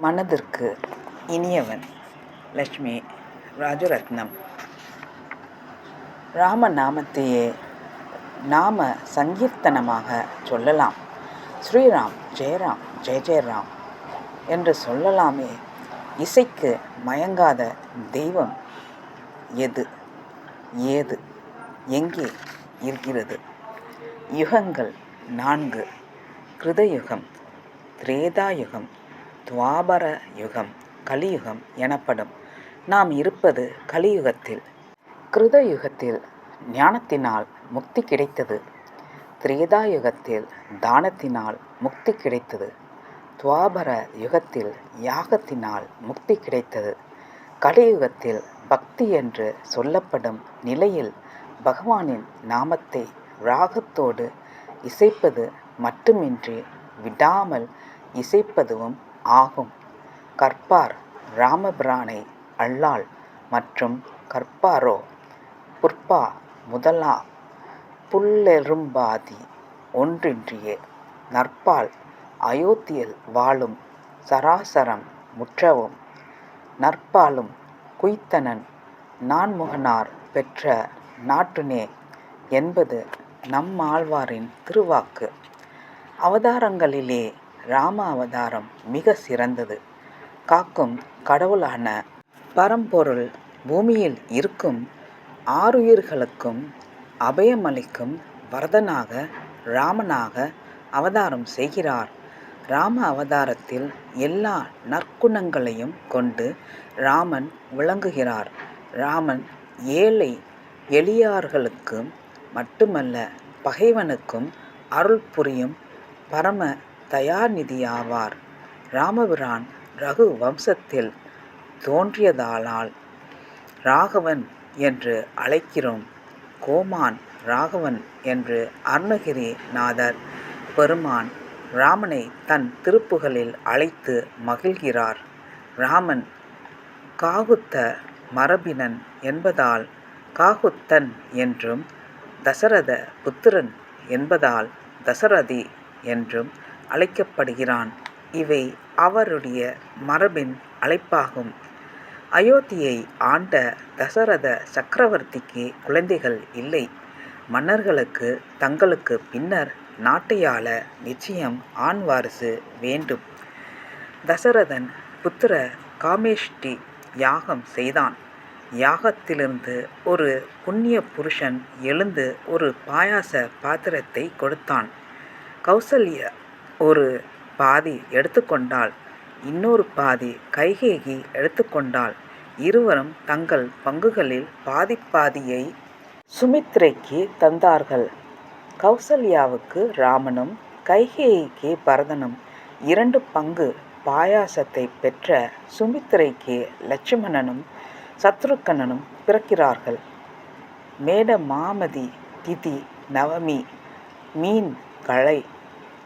மனதிற்கு இனியவன் லட்சுமி ராஜரத்னம். ராம நாமத்தையே நாம சங்கீர்த்தனமாக சொல்லலாம். ஸ்ரீராம் ஜெயராம் ஜெய ஜெயராம் என்று சொல்லலாமே. இசைக்கு மயங்காத தெய்வம் எது? ஏது? எங்கே இருக்கிறது? யுகங்கள் நான்கு. கிருதயுகம் திரேதாயுகம் துவாபர யுகம் கலியுகம் எனப்படும். நாம் இருப்பது கலியுகத்தில் கிருத யுகத்தில் ஞானத்தினால் முக்தி கிடைத்தது. திரேதாயுகத்தில் தானத்தினால் முக்தி கிடைத்தது. துவாபர யுகத்தில் யாகத்தினால் முக்தி கிடைத்தது. கலியுகத்தில் பக்தி என்று சொல்லப்படும் நிலையில் பகவானின் நாமத்தை ராகத்தோடு இசைப்பது மட்டுமின்றி விடாமல் இசைப்பதுவும் ஆகும். கற்பார் ராமபிரானை அல்லால் மற்றும் கற்பாரோ புற்பா முதலா புல்லெரும்பாதி ஒன்றின்றியே நற்பால் அயோத்தியில் வாழும் சராசரம் முற்றவும் நற்பாலும் குய்த்தனன் நான்முகனார் பெற்ற நாட்டுனே என்பது நம்மாழ்வாரின் திருவாக்கு. அவதாரங்களிலே ராம அவதாரம் மிக சிறந்தது. காக்கும் கடவுளான பரம்பொருள் பூமியில் இருக்கும் ஆறுயிர்களுக்கும் அபயமளிக்கும் வரதனாக ராமனாக அவதாரம் செய்கிறார். ராம அவதாரத்தில் எல்லா நற்குணங்களையும் கொண்டு ராமன் விளங்குகிறார். ராமன் ஏழை எளியார்களுக்கும் மட்டுமல்ல பகைவனுக்கும் அருள் புரியும் பரம தயாநிதியாவார் ராமபிரான் ரகு வம்சத்தில் தோன்றியதாலால் ராகவன் என்று அழைக்கிறோம். கோமான் ராகவன் என்று அருணகிரி நாதர் பெருமான் ராமனை தன் திருப்புகளில் அழைத்து மகிழ்கிறார். ராமன் காகுத்த மரபினன் என்பதால் காகுத்தன் என்றும் தசரத புத்திரன் என்பதால் தசரதி என்றும் அழைக்கப்படுகிறான். இவை அவருடைய மரபின் அழைப்பாகும். அயோத்தியை ஆண்ட தசரத சக்கரவர்த்திக்கு குழந்தைகள் இல்லை. மன்னர்களுக்கு தங்களுக்கு பின்னர் நாட்டையாள நிச்சயம் ஆண் வாரிசு வேண்டும். தசரதன் புத்திர காமேஷ்டி யாகம் செய்தான். யாகத்திலிருந்து ஒரு புண்ணிய புருஷன் எழுந்து ஒரு பாயாச பாத்திரத்தை கொடுத்தான். கௌசல்ய ஒரு பாதி எடுத்துக்கொண்டாள். இன்னொரு பாதி கைகேகி எடுத்துக்கொண்டாள். இருவரும் தங்கள் பங்குகளில் பாதி பாதியை சுமித்ரைக்கு தந்தார்கள். கௌசல்யாவுக்கு ராமனும் கைகேயிக்கு பரதனும் இரண்டு பங்கு பாயாசத்தை பெற்ற சுமித்திரைக்கு லட்சுமணனும் சத்ருக்கணனும் பிறக்கிறார்கள். மேட மாமதி திதி நவமி மீன் களை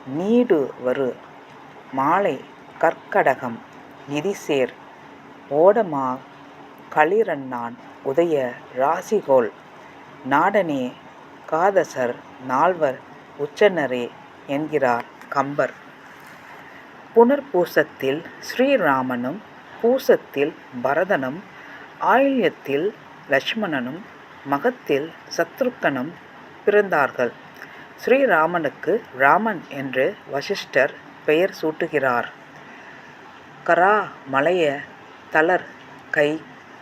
நீடு வரு. மாலை கற்கடகம் நிதிசேர். ஓடமா களிரண்ணான் உதய ராசிகோல் நாடனே காதசர் நால்வர் உச்சனரே என்கிறார் கம்பர். புனர்பூசத்தில் ஸ்ரீராமனும் பூசத்தில் பரதனும் ஆயில்யத்தில் லட்சுமணனும் மகத்தில் சத்ருக்கனும் பிறந்தார்கள். ஸ்ரீராமனுக்கு ராமன் என்று வசிஷ்டர் பெயர் சூட்டுகிறார். கரா மலைய தளர் கை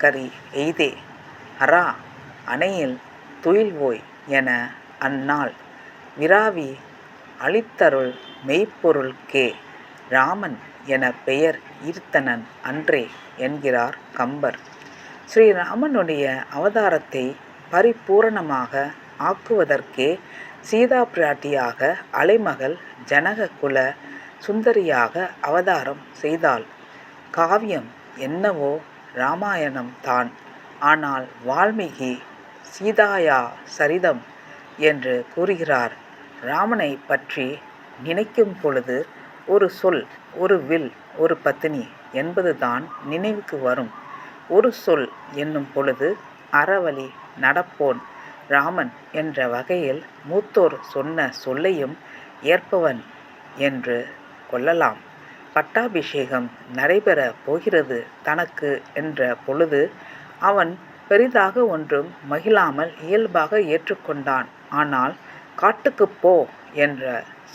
கரி எய்தே அரா அணையில் துயில்வோய் என அந்நாள் விராவி அளித்தருள் மெய்ப்பொருள் கே ராமன் என பெயர் ஈர்த்தனன் அன்றே என்கிறார் கம்பர். ஸ்ரீராமனுடைய அவதாரத்தை பரிபூரணமாக ஆக்குவதற்கே சீதா பிராட்டியாக அலைமகள் ஜனக குல சுந்தரியாக அவதாரம் செய்தாள். காவியம் என்னவோ ராமாயணம் தான். ஆனால் வால்மீகி சீதாயா சரிதம் என்று கூறுகிறார். ராமனை பற்றி நினைக்கும் பொழுது ஒரு சொல் ஒரு வில் ஒரு பத்தினி என்பதுதான் நினைவுக்கு வரும். ஒரு சொல் என்னும் பொழுது அறவழி நடப்போன். ராமன் என்ற வகையில் மூத்தோர் சொன்ன சொல்லையும் ஏற்பவன் என்று கொள்ளலாம் பட்டாபிஷேகம் நடைபெறப் போகிறது தனக்கு என்ற பொழுது அவன் பெரிதாக ஒன்றும் மகிழாமல் இயல்பாக ஏற்றுக்கொண்டான். ஆனால் காட்டுக்குப் போ என்ற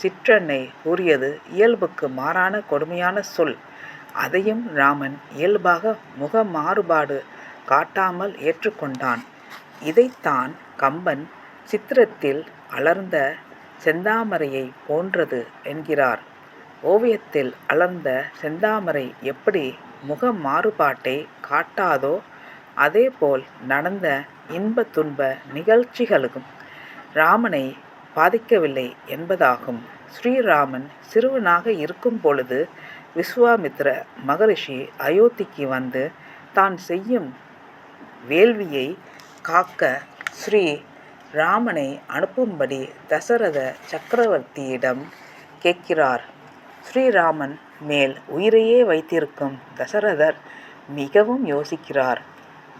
சிற்றன்னை கூறியது இயல்புக்கு மாறான கொடுமையான சொல். அதையும் ராமன் இயல்பாக முக மாறுபாடு காட்டாமல் ஏற்றுக்கொண்டான். இதைத்தான் கம்பன் சித்திரத்தில் அலர்ந்த செந்தாமரையைப் போன்றது என்கிறார். ஓவியத்தில் அலர்ந்த செந்தாமரை எப்படி முகமாறுபாட்டைக் காட்டாதோ அதேபோல் நடந்த இன்ப துன்ப நிகழ்ச்சிகளுக்கும் ராமனை பாதிக்கவில்லை என்பதாகும். ஸ்ரீராமன் சிறுவனாக இருக்கும் பொழுது விஸ்வாமித்ர மகரிஷி அயோத்திக்கு வந்து தான் செய்யும் வேள்வியை காக்க ஸ்ரீ ராமனை அனுப்பும்படி தசரத சக்கரவர்த்தியிடம் கேட்கிறார். ஸ்ரீராமன் மேல் உயிரையே வைத்திருக்கும் தசரதர் மிகவும் யோசிக்கிறார்.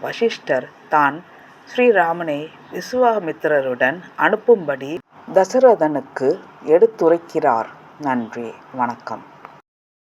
வசிஷ்டர் தான் ஸ்ரீராமனை விஸ்வாமித்திரருடன் அனுப்பும்படி தசரதனுக்கு எடுத்துரைக்கிறார். நன்றி வணக்கம்